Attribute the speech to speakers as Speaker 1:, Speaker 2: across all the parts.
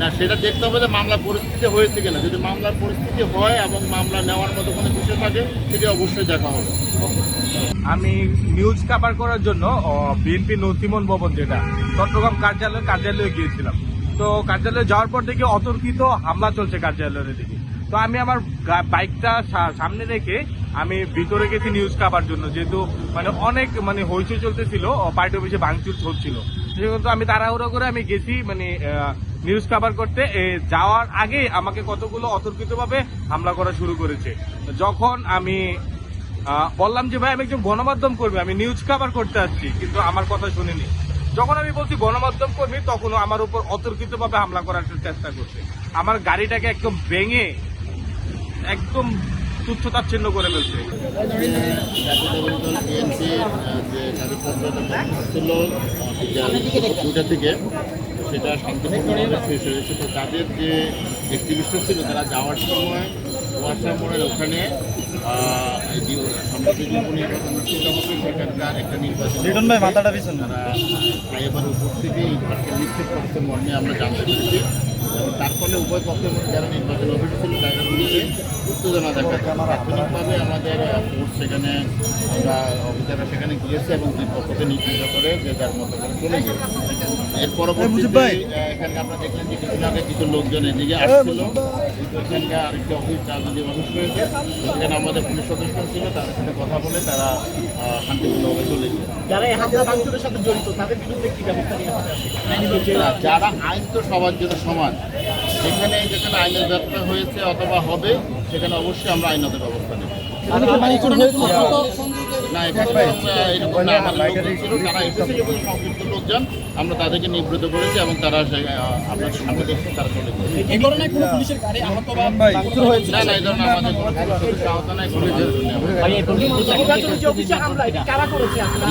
Speaker 1: না, সেটা দেখতে হবে যে মামলা পরিস্থিতি হয়েছে কিনা। যদি মামলার পরিস্থিতি হয় এবং মামলা নেওয়ার মতো কোনো বিষয় থাকে, সেটি অবশ্যই দেখা হবে।
Speaker 2: আমি নিউজ কাভার করার জন্য বিএনপি নথিমন ভবন যেটা, চট্টগ্রাম কার্যালয়, কার্যালয়ে গিয়েছিলাম। তো কার্যালয়ে যাওয়ার পর থেকে অতর্কিত হামলা চলছে কার্যালয়ের দিকে। তো আমি আমার বাইকটা সামনে রেখে আমি ভিতরে গেছি নিউজ কাভার জন্য। যেহেতু মানে অনেক মানে হইচই চলতেছিল পার্টি অফিসে ভাঙচুর চলছিল আমি তাড়াহুড়ো করে আমি গেছি মানে নিউজ কাভার করতে। যাওয়ার আগে আমাকে কতগুলো অতর্কিতভাবে হামলা করা শুরু করেছে। যখন আমি বললাম যে, ভাই, আমি একজন গণমাধ্যম কর্মী, আমি নিউজ কভার করতে আসছি, কিন্তু আমার কথা শুনিনি। যখন আমি বলছি গণমাধ্যম কর্মী তখন আমার উপর অতর্কিত ভাবে হামলা করার চেষ্টা করছে। আমার গাড়িটাকে একদম ভেঙে, একদম তুচ্ছতাচ্ছিন্ন করে ফেলছে।
Speaker 1: কাগজপত্রটা ছিল দুটা থেকে সেটা শান্তিপূর্ণভাবে শেষ হয়েছে তো তাদের যে অ্যাক্টিভিস্ট ছিল তারা যাওয়ার সময় ওয়াশা মোড়ের ওখানে যে উপনির্বাচন অনুষ্ঠিত হবে সেখানকার একটা নির্বাচন তারা ফ্লাইওভার উপর থেকে এই পার্কে নিক্ষেপ করতে মর্মে আমরা জানতে পেরেছি। এবং তার ফলে উভয় পক্ষের মধ্যে যারা নির্বাচন অফিস ছিল তাদের মধ্যে উত্তেজনা দেখা যায় প্রাথমিকভাবে আমাদের ফোর্স সেখানে আমরা অফিসাররা সেখানে গিয়েছে এবং দুই পক্ষকে নির্দেশ করে যে যার মতো করে চলে গিয়েছে। এর পরবর্তীতে আহ, এখানে আপনারা দেখলেন যে কিছুদিন আগে কিছু লোকজন এদিকে আসছিল। এখানকার আরেকটি অফিস রাজনৈতিক অফিস রয়েছে। সেখানে আমাদের পুলিশ সদস্য ছিল তাদের সাথে কথা বলে তারা শান্তিপূর্ণভাবে চলে গিয়েছে।
Speaker 3: যারা এই হামলা ভাঙচুরের সাথে জড়িত তাদের বিরুদ্ধে কি ব্যবস্থা নেওয়া
Speaker 1: যারা আইন তো সবার জন্য সমান যেখানে যেখানে আইনের ব্যবস্থা হয়েছে অথবা হবে সেখানে অবশ্যই আমরা আইনত ব্যবস্থা নেব। না এখানে তো আমরা এরকম না আমাদের লোকজন তারা এসেছিল এবং সংক্ষিপ্ত লোকজন আমরা তাদেরকে নিবৃত করেছি এবং তারা সে- সামনে দেখছে তারা চলে গেছে।
Speaker 3: এই ধরনের কোনো পুলিশের গাড়ি আহত বা হয়েছে?
Speaker 1: না না এই ধরনের আমাদের কোনো আহত নাই কোনো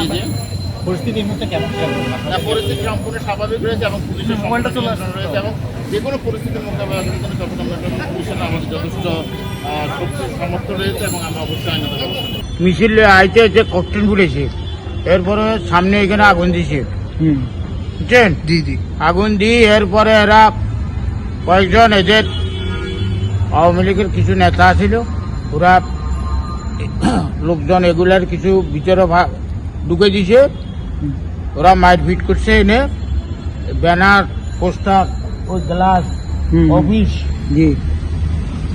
Speaker 1: জি
Speaker 3: পরিস্থিতির কেমন?
Speaker 1: না পরিস্থিতি সম্পূর্ণ স্বাভাবিক রয়েছে এবং পুলিশের মোবাইলটা চলে রয়েছে এবং যে কোনো পরিস্থিতির মোকাবেলা করার জন্য চট্টগ্রাম পুলিশের আমাদের যথেষ্ট
Speaker 4: মিছিল আইতে যে ককটেল ফুটেছে। এরপরে সামনে এখানে আগুন দিছে। বুঝছেন?
Speaker 2: জি জি।
Speaker 4: আগুন দিয়ে এরপরে এরা কয়েকজন এদের আওয়ামী লীগের কিছু নেতা ছিল ওরা লোকজন এগুলার কিছু ভিতরে ঢুকে দিছে। ওরা মারপিট করছে এনে। ব্যানার পোস্টার ওই গ্লাস অফিস।
Speaker 2: জি।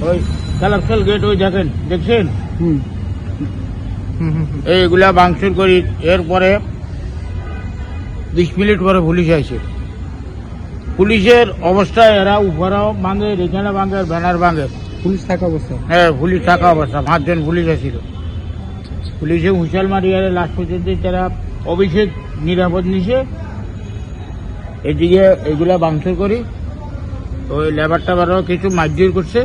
Speaker 4: ওই কালাপসাল গেট ওই দেখেন দেখছেন? এইগুলা ভাঙচুর করি এরপরে বিশ মিনিট পরে পুলিশ আইছে। পুলিশের অবস্থায় এরা উপরেও ভাঙে এখানে ভাঙে ব্যানার ভাঙে।
Speaker 2: পুলিশ থাকা অবস্থা?
Speaker 4: হ্যাঁ পুলিশ থাকা অবস্থা পাঁচজন পুলিশ আছিল পুলিশে হুঁশাল মারি আর লাস্ট পর্যন্ত তারা অভিষেক নিরাপদ নিছে। এদিকে এগুলা ভাঙচুর করি। ওই লেবার টাবারও কিছু মারধর করছে।